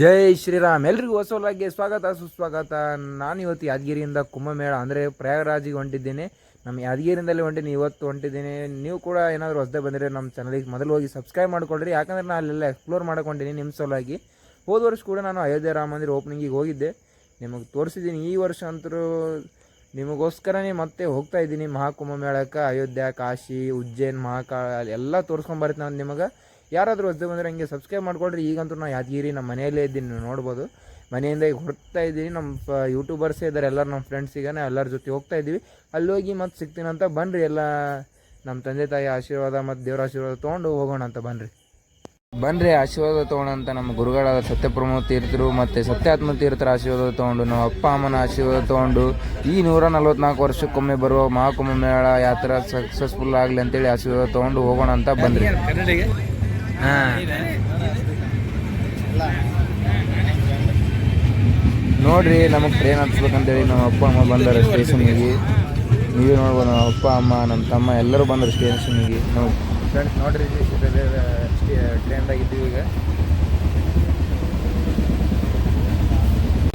ಜೈ ಶ್ರೀರಾಮ್. ಎಲ್ರಿಗೂ ಹೊಸಲಾಗಿ ಸ್ವಾಗತ, ಸುಸ್ವಾಗತ. ನಾನು ಇವತ್ತು ಯಾದಗಿರಿಯಿಂದ ಕುಂಭಮೇಳ, ಅಂದರೆ ಪ್ರಯಾಗರಾಜಿಗೆ ಹೊಂಟಿದ್ದೀನಿ. ನಮ್ಮ ಯಾದಗಿರಿಯಿಂದಲೇ ಹೊಂಟೀನಿ ಇವತ್ತು ಹೊಂಟಿದ್ದೀನಿ. ನೀವು ಕೂಡ ಏನಾದರೂ ಹೊಸದೇ ಬಂದರೆ ನಮ್ಮ ಚಾನಲಿಗೆ ಮೊದಲು ಹೋಗಿ ಸಬ್ಸ್ಕ್ರೈಬ್ ಮಾಡ್ಕೊಳ್ರಿ. ಯಾಕಂದರೆ ನಾನು ಅಲ್ಲೆಲ್ಲ ಎಕ್ಸ್ಪ್ಲೋರ್ ಮಾಡ್ಕೊಂಡಿನಿ ನಿಮ್ಮ ಸಲುವಾಗಿ. ಹೋದ ವರ್ಷ ಕೂಡ ನಾನು ಅಯೋಧ್ಯೆ ರಾಮ ಮಂದಿರ ಓಪನಿಂಗಿಗೆ ಹೋಗಿದ್ದೆ. ನಿಮಗೆ ತೋರಿಸಿದ್ದೀನಿ ಈ ವರ್ಷ ಅಂತರೂ ನಿಮಗೋಸ್ಕರನೇ ಮತ್ತೆ ಹೋಗ್ತಾ ಇದ್ದೀನಿ ಮಹಾಕುಂಭಮೇಳಕ್ಕೆ ಅಯೋಧ್ಯೆ, ಕಾಶಿ, ಉಜ್ಜೈನ್, ಮಹಾಕಾಳ, ಎಲ್ಲ ತೋರಿಸ್ಕೊಂಬರ್ತೀನಿ ನಾನು ನಿಮಗೆ. ಯಾರಾದರೂ ಹೊಸದು ಬಂದರೆ ಹಂಗೆ ಸಬ್ಸ್ಕ್ರೈಬ್ ಮಾಡ್ಕೊಳ್ರಿ. ಈಗಂತೂ ನಾವು ಯಾದಗಿರಿ ನಮ್ಮ ಮನೆಯಲ್ಲೇ ಇದ್ದೀನಿ, ನೀವು ನೋಡ್ಬೋದು. ಮನೆಯಿಂದ ಈಗ ಹೊರಡ್ತಾ ಇದ್ದೀನಿ. ನಮ್ಮ ಯೂಟ್ಯೂಬರ್ಸೇ ಇದ್ದಾರೆ ಎಲ್ಲರೂ ನಮ್ಮ ಫ್ರೆಂಡ್ಸಿಗೆ ಎಲ್ಲರ ಜೊತೆ ಹೋಗ್ತಾ ಇದ್ದೀವಿ. ಅಲ್ಲಿ ಹೋಗಿ ಮತ್ತೆ ಸಿಗ್ತೀನಂತ ಬನ್ನಿರಿ ಎಲ್ಲ ನಮ್ಮ ತಂದೆ ತಾಯಿ ಆಶೀರ್ವಾದ ಮತ್ತು ದೇವರ ಆಶೀರ್ವಾದ ತೊಗೊಂಡು ಹೋಗೋಣ ಅಂತ ಬನ್ನಿರಿ ಬನ್ನಿರಿ ಆಶೀರ್ವಾದ ತೊಗೊಳಂತ ನಮ್ಮ ಗುರುಗಳಾದ ಸತ್ಯಪ್ರಮ ತೀರ್ಥರು ಮತ್ತು ಸತ್ಯಾತ್ಮ ತೀರ್ಥರ ಆಶೀರ್ವಾದ ತೊಗೊಂಡು, ನಮ್ಮ ಅಪ್ಪ, ಅಮ್ಮನ ಆಶೀರ್ವಾದ ತೊಗೊಂಡು ಈ ನೂರ ನಲ್ವತ್ನಾಲ್ಕು ವರ್ಷಕ್ಕೊಮ್ಮೆ ಬರುವ ಮಹಾಕುಂಭ ಮೇಳ ಯಾತ್ರಾ ಸಕ್ಸಸ್ಫುಲ್ ಆಗಲಿ ಅಂತೇಳಿ ಆಶೀರ್ವಾದ ತೊಗೊಂಡು ಹೋಗೋಣ ಅಂತ ಬಂದ್ರಿ ನೋಡ್ರಿ ನಮಗೆ ಟ್ರೈನ್ ಹತ್ಸ್ಬೇಕಂತೇಳಿ ನಮ್ಮ ಅಪ್ಪ ಅಮ್ಮ ಬಂದಾರೆ ಸ್ಟೇಷನ್ಗೆ ನೀವೇ ನೋಡ್ಬೋದು ನಮ್ಮ ಅಪ್ಪ ಅಮ್ಮ ನಮ್ಮ ತಮ್ಮ ಎಲ್ಲರೂ ಬಂದರು ಸ್ಟೇಷನ್ಗೆ ನಾವು ಫ್ರೆಂಡ್ಸ್ ನೋಡ್ರಿ ಟ್ರೈನ್ದಾಗ ಇದ್ದೀವಿ ಈಗ.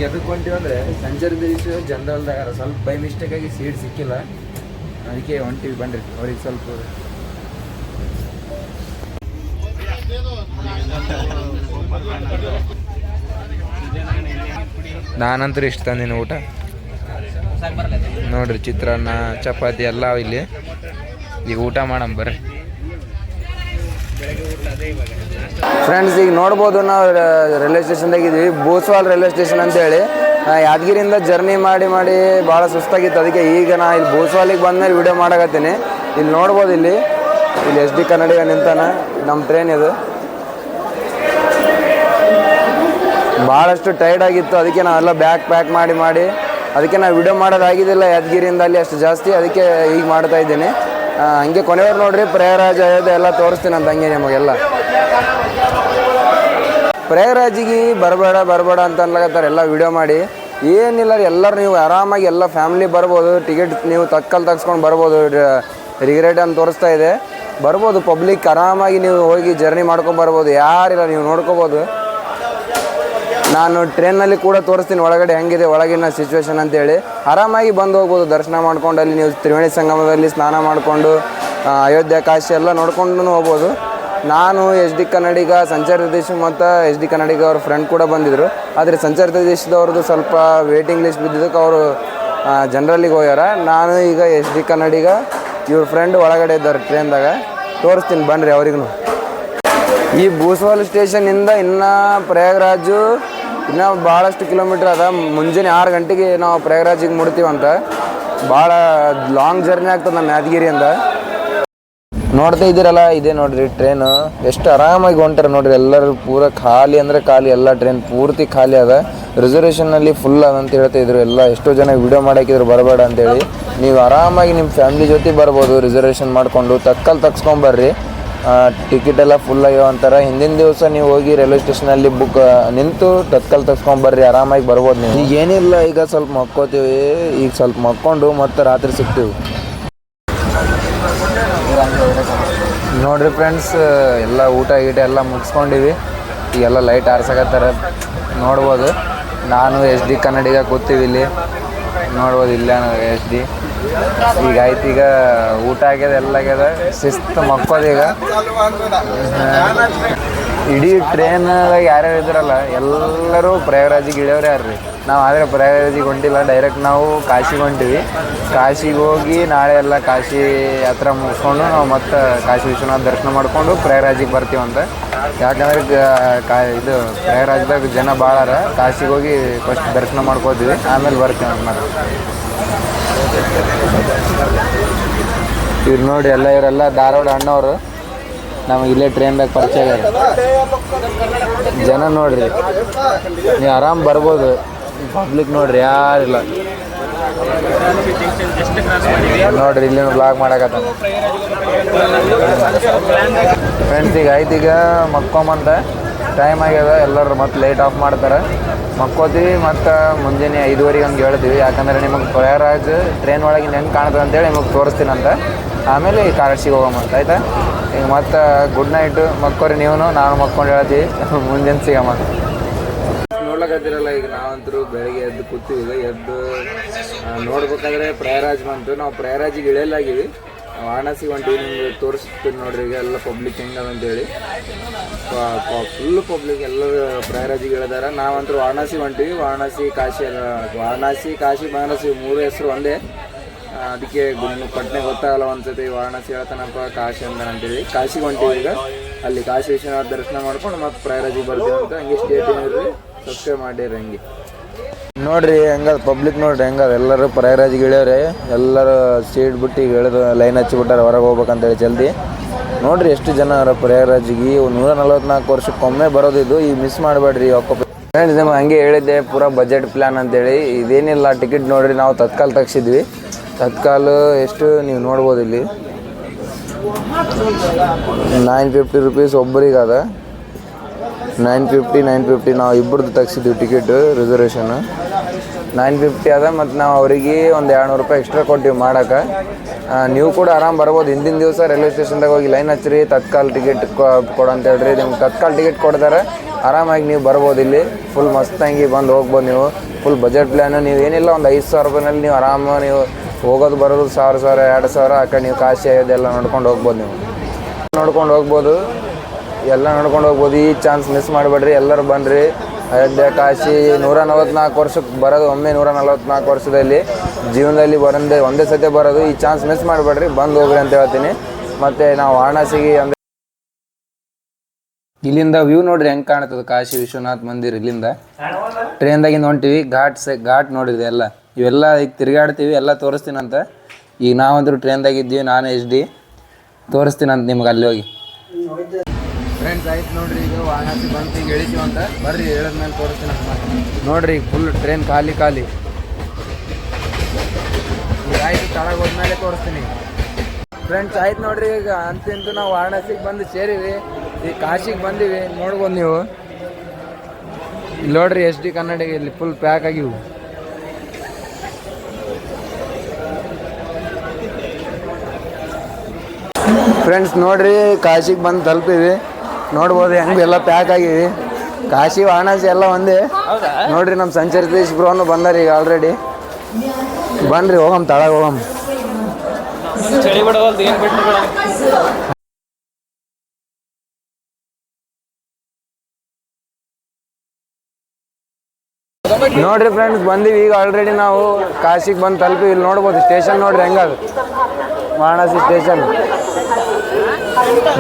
ಎದಕ್ಕೆ ಹೊಂಟಿವಿ ಅಂದರೆ ಸಂಚಾರಿ ದಿವಸ ಜನರಲ್ದಾಗ ಸ್ವಲ್ಪ ಬೈ ಮಿಸ್ಟೇಕಾಗಿ ಸೀಟ್ ಸಿಕ್ಕಿಲ್ಲ. ಅದಕ್ಕೆ ಹೊಂಟಿವಿ ಬಂದಿರ್ತೀವಿ ಅವ್ರಿಗೆ ಸ್ವಲ್ಪ ನಾನಂತೂ ಇಷ್ಟ ತಂದಿನಿ ಊಟ. ನೋಡ್ರಿ ಚಿತ್ರಾನ್ನ, ಚಪಾತಿ ಎಲ್ಲ ಇಲ್ಲಿ. ಈಗ ಊಟ ಮಾಡಮ್ ಬರ್ರಿ. ಫ್ರೆಂಡ್ಸ್ ಈಗ ನೋಡ್ಬೋದು ನಾವು ರೈಲ್ವೆ ಸ್ಟೇಷನ್ದಾಗ ಇದ್ವಿ. ಬೂಸ್ವಾಲ್ ರೈಲ್ವೆ ಸ್ಟೇಷನ್ ಅಂತೇಳಿ. ಯಾದಗಿರಿಯಿಂದ ಜರ್ನಿ ಮಾಡಿ ಮಾಡಿ ಭಾಳ ಸುಸ್ತಾಗಿತ್ತು. ಅದಕ್ಕೆ ಈಗ ನಾ ಇಲ್ಲಿ ಬೂಸ್ವಾಲಿಗೆ ಬಂದ್ಮೇಲೆ ವಿಡಿಯೋ ಮಾಡಕತ್ತೀನಿ. ಇಲ್ಲಿ ನೋಡ್ಬೋದು ಇಲ್ಲಿ. ಇಲ್ಲಿ ಎಸ್ ಡಿ ಕನ್ನಡಿಗ ನಿಂತಾನ ನಮ್ಮ ಟ್ರೈನ್ ಇದು. ಭಾಳಷ್ಟು ಟೈರ್ಡ್ ಆಗಿತ್ತು, ಅದಕ್ಕೆ ನಾವೆಲ್ಲ ಬ್ಯಾಗ್ ಪ್ಯಾಕ್ ಮಾಡಿ ಮಾಡಿ, ಅದಕ್ಕೆ ನಾವು ವಿಡಿಯೋ ಮಾಡೋದಾಗಿದ್ದಿಲ್ಲ ಯಾದಗಿರಿಯಿಂದ, ಅಲ್ಲಿ ಅಷ್ಟು ಜಾಸ್ತಿ, ಅದಕ್ಕೆ ಈಗ ಮಾಡ್ತಾ ಇದ್ದೀನಿ. ಹಂಗೆ ಕೊನೆಯವ್ರು ನೋಡ್ರಿ, ಪ್ರಯಾಗರಾಜ ಅಯೋಧ್ಯೆ ಎಲ್ಲ ತೋರಿಸ್ತೀನಿ ಅಂತ ಹಂಗೆ ನಿಮಗೆಲ್ಲ. ಪ್ರಯಾಗರಾಜಿಗೆ ಬರಬೇಡ ಬರಬೇಡ ಅಂತ ಅನ್ಲಕತ್ತಾರೆ, ಎಲ್ಲ ವಿಡಿಯೋ ಮಾಡಿ. ಏನಿಲ್ಲ ಎಲ್ಲರೂ ನೀವು ಆರಾಮಾಗಿ ಎಲ್ಲ ಫ್ಯಾಮಿಲಿ ಬರ್ಬೋದು ಟಿಕೆಟ್ ನೀವು ತಕ್ಕಲ್ಲಿ ತಗ್ಸ್ಕೊಂಡು ಬರ್ಬೋದು ರಿಗ್ರೆಟ್ ಅಂತ ತೋರಿಸ್ತಾ ಇದೆ. ಬರ್ಬೋದು ಪಬ್ಲಿಕ್ ಆರಾಮಾಗಿ ನೀವು ಹೋಗಿ ಜರ್ನಿ ಮಾಡ್ಕೊಂಡು ಬರ್ಬೋದು. ಯಾರಿಲ್ಲ, ನೀವು ನೋಡ್ಕೋಬೋದು. ನಾನು ಟ್ರೈನಲ್ಲಿ ಕೂಡ ತೋರಿಸ್ತೀನಿ, ಒಳಗಡೆ ಹೆಂಗಿದೆ, ಒಳಗಿನ ಸಿಚುವೇಶನ್ ಅಂತೇಳಿ. ಆರಾಮಾಗಿ ಬಂದು ಹೋಗ್ಬೋದು, ದರ್ಶನ ಮಾಡ್ಕೊಂಡು ಅಲ್ಲಿ ನೀವು ತ್ರಿವೇಣಿ ಸಂಗಮದಲ್ಲಿ ಸ್ನಾನ ಮಾಡಿಕೊಂಡು ಅಯೋಧ್ಯೆ, ಕಾಶಿ ಎಲ್ಲ ನೋಡ್ಕೊಂಡು ಹೋಗ್ಬೋದು. ನಾನು ಎಚ್ ಡಿ ಕನ್ನಡಿಗ ಸಂಚಾರ ದೇಶ ಮತ್ತು ಎಚ್ ಡಿ ಕನ್ನಡಿಗ ಅವ್ರ ಫ್ರೆಂಡ್ ಕೂಡ ಬಂದಿದ್ದರು ಆದರೆ ಸಂಚಾರ ದೇಶದವ್ರದ್ದು ಸ್ವಲ್ಪ ವೇಟಿಂಗ್ ಲಿಸ್ಟ್ ಬಿದ್ದಿದ್ದಕ್ಕೆ ಅವರು ಜನರಲ್ಲಿಗೆ ಹೋಗ್ಯಾರ. ನಾನು ಈಗ ಎಚ್ ಡಿ ಕನ್ನಡಿಗ ಇವ್ರ ಫ್ರೆಂಡ್ ಒಳಗಡೆ ಇದ್ದಾರೆ ಟ್ರೈನ್ದಾಗ ತೋರಿಸ್ತೀನಿ ಬನ್ನಿರಿ ಅವ್ರಿಗೂ ಈ ಬೂಸ್ವಾಲ್ ಸ್ಟೇಷನಿಂದ ಇನ್ನೂ ಪ್ರಯಾಗ್ರಾಜು ಇನ್ನೂ ಭಾಳಷ್ಟು ಕಿಲೋಮೀಟ್ರ್ ಅದ. ಮುಂಜಾನೆ ಆರು ಗಂಟೆಗೆ ನಾವು ಪ್ರಯಾಗ್ರಾಜಿಗೆ ಮುಡ್ತೀವಂತ ಭಾಳ ಲಾಂಗ್ ಜರ್ನಿ ಆಗ್ತದೆ ನಮ್ಮ ಯಾದಗಿರಿಯಿಂದ ನೋಡ್ತಾ ಇದ್ದೀರಲ್ಲ, ಇದೆ ನೋಡ್ರಿ ಟ್ರೈನು ಎಷ್ಟು ಆರಾಮಾಗಿ ಹೊಂಟಾರ ನೋಡ್ರಿ ಎಲ್ಲರೂ ಪೂರ ಖಾಲಿ ಅಂದರೆ ಖಾಲಿ, ಎಲ್ಲ ಟ್ರೈನ್ ಪೂರ್ತಿ ಖಾಲಿ ಅದ. ರಿಸರ್ವೇಷನಲ್ಲಿ ಫುಲ್ ಅದಂತ ಹೇಳ್ತಾ ಇದ್ರು. ಎಲ್ಲ ಎಷ್ಟೋ ಜನ ವಿಡಿಯೋ ಮಾಡಾಕಿದ್ರು, ಬರಬೇಡ ಅಂತೇಳಿ. ನೀವು ಆರಾಮಾಗಿ ನಿಮ್ಮ ಫ್ಯಾಮಿಲಿ ಜೊತೆ ಬರ್ಬೋದು ರಿಸರ್ವೇಷನ್ ಮಾಡಿಕೊಂಡು ತಕ್ಕಲ್ಲಿ ತಗ್ಸ್ಕೊಂಬರ್ರಿ ಟಿಕೆಟ್ ಎಲ್ಲ ಫುಲ್ ಆಗ್ಯಾವ ಅಂತಾರೆ. ಹಿಂದಿನ ದಿವಸ ನೀವು ಹೋಗಿ ರೈಲ್ವೆ ಸ್ಟೇಷನಲ್ಲಿ ಬುಕ್ ನಿಂತು ತತ್ಕಲ್ ತಗ್ಸ್ಕೊಂಬರ್ರಿ ಆರಾಮಾಗಿ ಬರ್ಬೋದು ನೀವು. ಈಗ ಏನಿಲ್ಲ, ಈಗ ಸ್ವಲ್ಪ ಮಕ್ಕೋತೀವಿ. ಈಗ ಸ್ವಲ್ಪ ಮಕ್ಕೊಂಡು ಮತ್ತೆ ರಾತ್ರಿ ಸಿಗ್ತೀವಿ. ನೋಡ್ರಿ ಫ್ರೆಂಡ್ಸ್ ಎಲ್ಲ ಊಟ ಗೀಟ ಎಲ್ಲ ಮುಗಿಸ್ಕೊಂಡಿವಿ. ಈಗೆಲ್ಲ ಲೈಟ್ ಆರ್ಸಕತ್ತಾರ. ನೋಡ್ಬೋದು. ನಾನು ಎಸ್ ಡಿ ಕನ್ನಡಿಗ ಕೂತೀವಿ ಇಲ್ಲಿ. ನೋಡ್ಬೋದು ಇಲ್ಲ ಎಸ್ ಡಿ. ಈಗ ಆಯ್ತು, ಈಗ ಊಟ ಆಗ್ಯದ, ಎಲ್ಲ ಆಗ್ಯದ. ಶಿಸ್ತು ಮಕ್ಕೋದೀಗ ಇಡೀ ಟ್ರೈನ್ದಾಗ ಯಾರ್ಯಾರು ಇದ್ರಲ್ಲ, ಎಲ್ಲರೂ ಪ್ರಯಾಗರಾಜಿಗೆ ಇಳಿಯೋರು ಯಾರು ರೀ ನಾವು ಆದರೆ ಪ್ರಯಾಗರಾಜಿಗೆ ಹೊಂಟಿಲ್ಲ ಡೈರೆಕ್ಟ್ ನಾವು ಕಾಶಿಗೆ ಹೊಂಟಿವಿ. ಕಾಶಿಗೆ ಹೋಗಿ ನಾಳೆ ಎಲ್ಲ ಕಾಶಿ ಹತ್ರ ಮುಗಿಸ್ಕೊಂಡು ನಾವು ಮತ್ತೆ ಕಾಶಿ ವಿಶ್ವನಾಥ ದರ್ಶನ ಮಾಡಿಕೊಂಡು ಪ್ರಯಾಗರಾಜಿಗೆ ಬರ್ತೀವಂತ. ಯಾಕಂದ್ರೆ ಕಾ ಇದು ಪ್ರಯಾಗರಾಜದಾಗ ಜನ ಭಾಳ ಕಾಶಿಗೆ ಹೋಗಿ ಫಸ್ಟ್ ದರ್ಶನ ಮಾಡ್ಕೋತೀವಿ, ಆಮೇಲೆ ಬರ್ತೀವಿ ಅಂತ ಇವ್ರು ನೋಡಿ ಎಲ್ಲ ಇವರೆಲ್ಲ ಧಾರವಾಡ ಅಣ್ಣವರು. ನಮಗೆ ಇಲ್ಲೇ ಟ್ರೈನ್ದಾಗ ಪರಿಚಯ ಜನ ನೋಡ್ರಿ, ನೀವು ಆರಾಮ್ ಬರ್ಬೋದು. ಪಬ್ಲಿಕ್ ನೋಡ್ರಿ ಯಾರಿಲ್ಲ. ನೋಡ್ರಿ ಇಲ್ಲಿ ಬ್ಲಾಗ್ ಮಾಡಕತ್ತ ಫ್ರೆಂಡ್ಸ್ ಈಗ ಆಯ್ತು ಈಗ ಮಕ್ಕೊಂಬಂತ ಟೈಮ್ ಆಗ್ಯದ, ಎಲ್ಲರೂ ಮತ್ತೆ ಲೈಟ್ ಆಫ್ ಮಾಡ್ತಾರೆ. ಮಕ್ಕೋತೀವಿ ಮತ್ತು ಮುಂಜಾನೆ ಐದುವರೆಗೆ ಹಂಗೆ ಹೇಳ್ತೀವಿ. ಯಾಕಂದ್ರೆ ನಿಮಗೆ ಪ್ರಯಾರಾಜ್ ಟ್ರೈನ್ ಒಳಗೆ ಹೆಂಗೆ ಕಾಣ್ತದೆ ಅಂತೇಳಿ ನಿಮಗೆ ತೋರಿಸ್ತೀನಂತ ಆಮೇಲೆ ಈ ಕಾರ್ಸಿಗೆ ಹೋಗಮಂತ ಆಯ್ತಾ? ಈಗ ಮತ್ತೆ ಗುಡ್ ನೈಟು ಮಕ್ಕೋರಿ ನೀವು ನಾನು ಮಕ್ಕೊಂಡು ಹೇಳ್ತೀವಿ. ಮುಂಜಾನೆ ಸಿಗಮ್ಮ ನೋಡ್ಲಕತ್ತಿರಲ್ಲ ಈಗ ನಾವಂತರೂ ಬೆಳಗ್ಗೆ ಎದ್ದು ಕೂತೀವಿ ಈಗ ಎದ್ದು ನೋಡ್ಬೇಕಾದ್ರೆ ಪ್ರಯಾರಾಜ್ ಬಂತು. ನಾವು ಪ್ರಯಾರಾಜಿಗೆ ಇಳಿಯಲಾಗಿವಿ. ವಾರಣಾಸಿ ಹೊಂಟಿವಿ ನಿಮ್ಗೆ ತೋರಿಸ್ತೀನಿ ನೋಡ್ರಿ, ಈಗ ಎಲ್ಲ ಪಬ್ಲಿಕ್ ಹೆಂಗದ ಅಂತೇಳಿ. ಫುಲ್ ಪಬ್ಲಿಕ್ ಎಲ್ಲರೂ ಪ್ರಯಾರಾಜಿಗೆ ಇಳಿದಾರ. ನಾವಂತರೂ ವಾರಣಾಸಿ ಹೊಂಟಿವಿ. ವಾರಣಾಸಿ ಕಾಶಿ ವಾರಣಾಸಿ ಕಾಶಿ ಬನಾರಸಿ ಮೂರು ಹೆಸರು ಒಂದೇ. ಅದಕ್ಕೆ ಪಟ್ನೆ ಗೊತ್ತಾಗಲ್ಲ ಒಂದ್ಸತಿ ವಾರಣಾಸಿ ಹೇಳ್ತಾನಪ್ಪ, ಕಾಶಿ ಅಂತ ಅಂತೇಳಿ. ಕಾಶಿಗೆ ಹೊಂಟಿವಿ ಈಗ. ಅಲ್ಲಿ ಕಾಶಿ ವಿಶ್ವನಾಥ ದರ್ಶನ ಮಾಡ್ಕೊಂಡು ಮತ್ತೆ ಪ್ರಯರಾಜಿಗೆ ಬರ್ತೀವಿ ಅಂತ ಹಂಗೆ ಸ್ಟೇಟ್ ಇರ್ರಿ ಸಬ್ಸ್ಕ್ರೈಬ್ ಮಾಡಿರಿ ಹಂಗೆ ನೋಡ್ರಿ ಹೆಂಗದ ಪಬ್ಲಿಕ್ ನೋಡ್ರಿ ಹೆಂಗದ? ಎಲ್ಲರೂ ಪ್ರಯರಾಜ್ ಇಳ್ಯವ್ರೆ ಎಲ್ಲರೂ ಸೀಟ್ ಬಿಟ್ಟು ಈಗ ಲೈನ್ ಹಚ್ಚಿಬಿಟ್ಟಾರೆ, ಹೊರಗೆ ಹೋಗ್ಬೇಕಂತೇಳಿ ಜಲ್ದಿ. ನೋಡ್ರಿ ಎಷ್ಟು ಜನ ಅವ್ರ ಪ್ರಯಾರಾಜಿಗೆ ನೂರ ನಲ್ವತ್ನಾಲ್ಕು ವರ್ಷಕ್ಕೊಮ್ಮೆ ಬರೋದಿದ್ದು ಈಗ ಮಿಸ್ ಮಾಡಬೇಡ್ರಿ ಒಕ್ಕ ಫ್ರೆಂಡ್ಸ್ ನಿಮ್ಗೆ ಹಂಗೆ ಹೇಳಿದ್ದೆ, ಪೂರಾ ಬಜೆಟ್ ಪ್ಲ್ಯಾನ್ ಅಂತೇಳಿ. ಇದೇನಿಲ್ಲ ಟಿಕೆಟ್ ನೋಡ್ರಿ, ನಾವು ತತ್ಕಾಲ ತೆಗ್ಸಿದ್ವಿ. ತತ್ಕಾಲ ಎಷ್ಟು, ನೀವು ನೋಡ್ಬೋದು ಇಲ್ಲಿ. ನೈನ್ ಫಿಫ್ಟಿ ರುಪೀಸ್ ಒಬ್ಬರಿಗೆ ಅದ ನೈನ್ ಫಿಫ್ಟಿ ನೈನ್ ಫಿಫ್ಟಿ, ನಾವು ಇಬ್ಬರದ್ದು ತೆಗ್ಸಿದ್ವಿ ಟಿಕೆಟ್ ರಿಸರ್ವೇಷನ್ ನೈನ್ ಫಿಫ್ಟಿ ಅದ ಮತ್ತು ನಾವು ಅವರಿಗೆ ಒಂದು ಎರಡುನೂರು ರೂಪಾಯಿ ಎಕ್ಸ್ಟ್ರಾ ಕೊಟ್ಟಿವಿ ಮಾಡೋಕೆ. ನೀವು ಕೂಡ ಆರಾಮ್ ಬರ್ಬೋದು. ಹಿಂದಿನ ದಿವಸ ರೈಲ್ವೆ ಸ್ಟೇಷನ್ದಾಗ ಹೋಗಿ ಲೈನ್ ಹಚ್ಚಿರಿ ತತ್ಕಾಲ ಟಿಕೆಟ್ ಕೊಡು ಅಂತ ಹೇಳ್ರಿ. ನಿಮ್ಗೆ ತತ್ಕಾಲ ಟಿಕೆಟ್ ಕೊಡ್ತಾರೆ. ಆರಾಮಾಗಿ ನೀವು ಬರ್ಬೋದು ಇಲ್ಲಿ. ಫುಲ್ ಮಸ್ತಾಗಿ ಬಂದು ಹೋಗ್ಬೋದು ನೀವು. ಫುಲ್ ಬಜೆಟ್ ಪ್ಲ್ಯಾನು ನೀವು ಏನಿಲ್ಲ, ಒಂದು ಐದು ಸಾವಿರ ರೂಪಾಯಿನಲ್ಲಿ ನೀವು ಆರಾಮ ನೀವು ಹೋಗೋದು ಬರೋದು ಸಾವಿರ ಸಾವಿರ, ಎರಡು ಸಾವಿರ, ಆ ಕಡೆ ನೀವು ಕಾಶಿ, ಅದೆಲ್ಲ ನೋಡ್ಕೊಂಡು ಹೋಗ್ಬೋದು ನೀವು. ನೋಡ್ಕೊಂಡು ಹೋಗ್ಬೋದು. ಎಲ್ಲ ನೋಡ್ಕೊಂಡು ಹೋಗ್ಬೋದು. ಈ ಚಾನ್ಸ್ ಮಿಸ್ ಮಾಡಬೇಡ್ರಿ. ಎಲ್ಲರೂ ಬನ್ನಿರಿ ಅಯೋಧ್ಯೆ ಕಾಶಿ ನೂರ ನಲವತ್ನಾಲ್ಕು ವರ್ಷಕ್ಕೆ ಬರೋದು, ಒಮ್ಮೆ ನೂರ ನಲವತ್ನಾಲ್ಕು ವರ್ಷದಲ್ಲಿ ಜೀವನದಲ್ಲಿ ಬರೋದೇ ಒಂದೇ ಸತಿ ಬರೋದು. ಈ ಚಾನ್ಸ್ ಮಿಸ್ ಮಾಡಬೇಡ್ರಿ. ಬಂದು ಹೋಗ್ರಿ ಅಂತ ಹೇಳ್ತೀನಿ. ಮತ್ತು ನಾವು ವಾರಣಾಸಿಗೆ ಅಂದರೆ ಇಲ್ಲಿಂದ ವ್ಯೂ ನೋಡ್ರಿ ಹೆಂಗೆ ಕಾಣ್ತದೆ ಕಾಶಿ ವಿಶ್ವನಾಥ್ ಮಂದಿರ್ ಇಲ್ಲಿಂದ. ಟ್ರೈನ್ದಾಗಿಂದ ಹೊಂಟಿವಿ. ಘಾಟ್ ಸೆ, ಘಾಟ್ ನೋಡಿದೆ ಎಲ್ಲ. ಇವೆಲ್ಲ ಈಗ ತಿರುಗಾಡ್ತೀವಿ, ಎಲ್ಲ ತೋರಿಸ್ತೀನಂತ. ಈಗ ನಾವಂದ್ರೂ ಟ್ರೈನ್ದಾಗಿದ್ದೀವಿ ನಾನು ಎಚ್ ಡಿ ತೋರಿಸ್ತೀನಂತ ನಿಮ್ಗೆ ಅಲ್ಲಿ ಹೋಗಿ. ಫ್ರೆಂಡ್ಸ್ ಆಯ್ತು ನೋಡ್ರಿ, ಈಗ ವಾರಣಾಸಿ ಬಂತು ಈಗ ಇಳಿತೀವಿ ಅಂತ. ಬರ್ರಿ, ಹೇಳಿದ್ಮೇಲೆ ತೋರಿಸ್ತೀನಿ ಅಂತ ನೋಡ್ರಿ ಫುಲ್ ಟ್ರೈನ್ ಖಾಲಿ ಖಾಲಿ. ಆಯ್ತು ಕೆಳಗೆ ಹೋದ್ಮೇಲೆ ತೋರಿಸ್ತೀನಿ. ಫ್ರೆಂಡ್ಸ್ ಆಯ್ತು ನೋಡ್ರಿ, ಈಗ ಅಂತಿಂತು ನಾವು ವಾರಣಾಸಿಗೆ ಬಂದು ಸೇರಿವಿ. ಈಗ ಕಾಶಿಗೆ ಬಂದಿವಿ, ನೋಡ್ಬೋದು ನೀವು. ಇಲ್ಲಿ ನೋಡ್ರಿ, ಎಸ್ ಡಿ ಕನ್ನಡಿಗೆ ಇಲ್ಲಿ ಫುಲ್ ಪ್ಯಾಕ್ ಆಗಿವು. ಫ್ರೆಂಡ್ಸ್ ನೋಡ್ರಿ, ಕಾಶಿಗೆ ಬಂದು ತಲುಪಿವಿ. ನೋಡ್ಬೋದು ಹೆಂಗೆ ಎಲ್ಲ ಪ್ಯಾಕ್ ಆಗಿವಿ ಕಾಶಿ ವಾರಣಾಸಿ ಎಲ್ಲ ಒಂದೇ. ನೋಡ್ರಿ ನಮ್ಮ ಸಂಚರಿತೀಶ್ ಬ್ರೋನು ಬಂದಾರ ಈಗ ಆಲ್ರೆಡಿ ಬನ್ರಿ ಹೋಗಮ್ ತಳಗ ಹೋಗಮ್. ನೋಡ್ರಿ ಫ್ರೆಂಡ್ಸ್ ಬಂದೀವಿ ಈಗ ಆಲ್ರೆಡಿ ನಾವು. ಕಾಶಿಗೆ ಬಂದು ತಲುಪಿ ಇಲ್ಲಿ ನೋಡ್ಬೋದು ಸ್ಟೇಷನ್ ನೋಡ್ರಿ ಹೆಂಗಾಗ ವಾರಣಾಸಿ ಸ್ಟೇಷನ್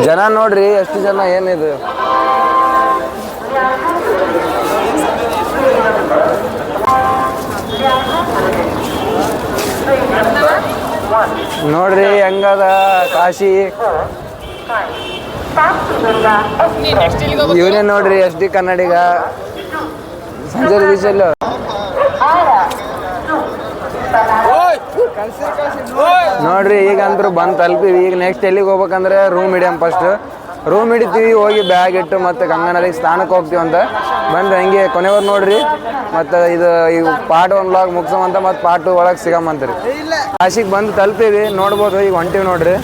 ಜನ ನೋಡ್ರಿ, ಎಷ್ಟು ಜನ ಏನಿದು? ನೋಡ್ರಿ, ಹೆಂಗದ ಕಾಶಿ? ಇವನೇ ನೋಡ್ರಿ, ಎಸ್ ಡಿ ಕನ್ನಡಿಗ. ಸಂಜೆ ದಿವಸಲ್ಲೂ ನೋಡ್ರಿ ಈಗ ಅಂದ್ರೆ ಬಂದು ತಲುಪಿವಿ. ಈಗ ನೆಕ್ಸ್ಟ್ ಎಲ್ಲಿಗೆ ಹೋಗ್ಬೇಕಂದ್ರೆ ರೂಮ್ ಹಿಡಿಯಂ ಫಸ್ಟ್ ರೂಮ್ ಹಿಡಿತೀವಿ, ಹೋಗಿ ಬ್ಯಾಗ್ ಇಟ್ಟು ಮತ್ತೆ ಗಂಗಾ ನದಿಗೆ ಸ್ನಾನಕ್ಕೆ ಹೋಗ್ತೀವಿ ಅಂತ. ಬಂದ್ರೆ ಹಂಗೆ ಕೊನೆಯವ್ರು ನೋಡ್ರಿ. ಮತ್ತು ಇದು, ಈ ಪಾರ್ಟ್ ಒನ್ ಬ್ಲಾಗ್ ಮುಗಿಸೋಮಂತ ಮತ್ತು ಪಾರ್ಟ್ ಟು ಒಳಗೆ ಸಿಗಮಂತ್ರಿ ಕಾಶಿಗೆ ಬಂದು ತಲುಪಿವಿ, ನೋಡ್ಬೋದು, ಈಗ ಹೊಂಟಿವಿ ನೋಡ್ರಿ.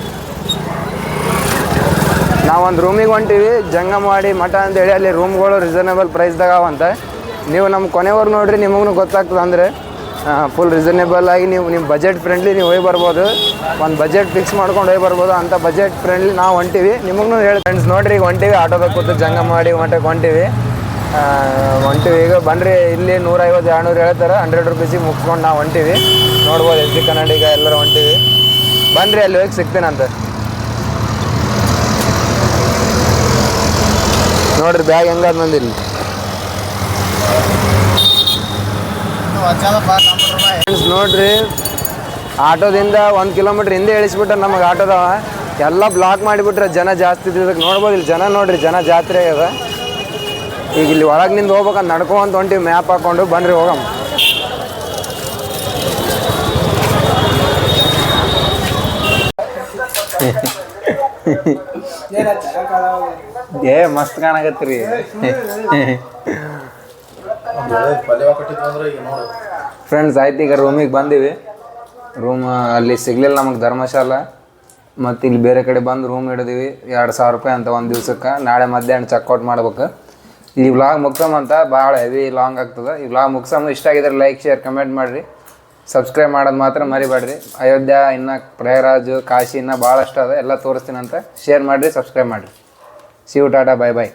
ನಾವೊಂದು ರೂಮಿಗೆ ಹೊಂಟಿವಿ ಜಂಗಮವಾಡಿ ಮಠ ಅಂತೇಳಿ ಅಲ್ಲಿ ರೂಮ್ಗಳು ರೀಸನೇಬಲ್ ಪ್ರೈಸ್ದಾಗ ಅವಂತ. ನೀವು ನಮ್ಮ ಕೊನೆವರ್ ನೋಡ್ರಿ ನಿಮಗೂ ಗೊತ್ತಾಗ್ತದೆ ಅಂದರೆ ಫುಲ್ ರೀಸನೇಬಲ್ ಆಗಿ ನೀವು ನಿಮ್ಮ ಬಜೆಟ್ ಫ್ರೆಂಡ್ಲಿ ನೀವು ಹೋಗಿ ಬರ್ಬೋದು. ಒಂದು ಬಜೆಟ್ ಫಿಕ್ಸ್ ಮಾಡ್ಕೊಂಡು ಹೋಗಿ ಬರ್ಬೋದು. ಅಂತ ಬಜೆಟ್ ಫ್ರೆಂಡ್ಲಿ ನಾವು ಹೊಂಟಿವಿ. ನಿಮಗೂ ಹೇಳಿ ಫ್ರೆಂಡ್ಸ್ ನೋಡ್ರಿ ಈಗ ಹೊಂಟಿವಿ. ಆಟೋದಾಗ ಕೂತು ಜಂಗಮವಾಡಿ ಮಾಡಿ ಹೊಂಟಿವಿ. ಆ, ಹೊಂಟಿವಿ. ಈಗ ಬನ್ನಿರಿ ಇಲ್ಲಿ ನೂರೈವತ್ತು ಎರಡುನೂರು ಹೇಳ್ತಾರೆ. ಹಂಡ್ರೆಡ್ ರುಪೀಸಿಗೆ ಮುಗಿಸ್ಕೊಂಡು ನಾವು ಹೊಂಟಿವಿ. ನೋಡ್ಬೋದು ಎಸ್ ಡಿ ಕನ್ನಡಿಗ ಎಲ್ಲರೂ ಹೊಂಟಿವಿ. ಬನ್ನಿರಿ ಅಲ್ಲಿ ಹೋಗಿ ಸಿಗ್ತೀನಂತ ನೋಡ್ರಿ ಬ್ಯಾಗ್ ಹೆಂಗಾದ್ ಮಂದಿಲ್ಲಿ ಫ್ರೆಂಡ್ಸ್ ನೋಡ್ರಿ ಆಟೋದಿಂದ ಒಂದು ಕಿಲೋಮೀಟರ್ ಹಿಂದೆ ಇಳಿಸ್ಬಿಟ್ರೆ ನಮಗೆ ಆಟೋದವ ಎಲ್ಲ ಬ್ಲಾಕ್ ಮಾಡಿಬಿಟ್ರೆ ಜನ ಜಾಸ್ತಿ ಇದ್ದಿದ್ದಕ್ಕೆ ನೋಡ್ಬೋದು ಇಲ್ಲಿ ಜನ ನೋಡ್ರಿ ಜನ ಜಾತ್ರೆ ಆಗ್ಯದ. ಈಗ ಇಲ್ಲಿ ಒಳಗಿನಿಂದ ಹೋಗ್ಬೇಕಂತ ನಡ್ಕೊಂತ ಹೊಂಟಿವಿ ಮ್ಯಾಪ್ ಹಾಕೊಂಡು ಬನ್ರಿ ಹೋಗಮ್ಮ ಏ ಮಸ್ತ್ ಕಾಣಕತ್ರಿ ಫ್ರೆಂಡ್ಸ್ ಆಯ್ತು, ಈಗ ರೂಮಿಗೆ ಬಂದೀವಿ. ರೂಮ್ ಅಲ್ಲಿ ಸಿಗ್ಲಿಲ್ಲ ನಮಗೆ ಧರ್ಮಶಾಲ. ಮತ್ತು ಇಲ್ಲಿ ಬೇರೆ ಕಡೆ ಬಂದು ರೂಮ್ ಹಿಡಿದೀವಿ. ಎರಡು ಸಾವಿರ ರೂಪಾಯಿ ಅಂತ ಒಂದು ದಿವ್ಸಕ್ಕೆ. ನಾಳೆ ಮಧ್ಯಾಹ್ನ ಚೆಕ್ಔಟ್ ಮಾಡ್ಬೇಕು. ಈ ವ್ಲಾಗ್ ಮುಗ್ಸಮಂತ ಭಾಳ ಹೆವಿ ಲಾಂಗ್ ಆಗ್ತದೆ. ಈ ವ್ಲಾಗ್ ಮುಗ್ಸಮ್, ಇಷ್ಟ ಆಗಿದ್ರೆ ಲೈಕ್ ಶೇರ್ ಕಮೆಂಟ್ ಮಾಡಿರಿ. ಸಬ್ಸ್ಕ್ರೈಬ್ ಮಾಡೋದು ಮಾತ್ರ ಮರಿಬೇಡ್ರಿ ಅಯೋಧ್ಯೆ ಇನ್ನು ಪ್ರಯಾಗರಾಜು, ಕಾಶಿ ಇನ್ನೂ ಭಾಳಷ್ಟು ಅದ. ಎಲ್ಲ ತೋರಿಸ್ತೀನಂತ. ಶೇರ್ ಮಾಡಿರಿ ಸಬ್ಸ್ಕ್ರೈಬ್ ಮಾಡಿರಿ. ಯು ಟಾಟಾ. Bye bye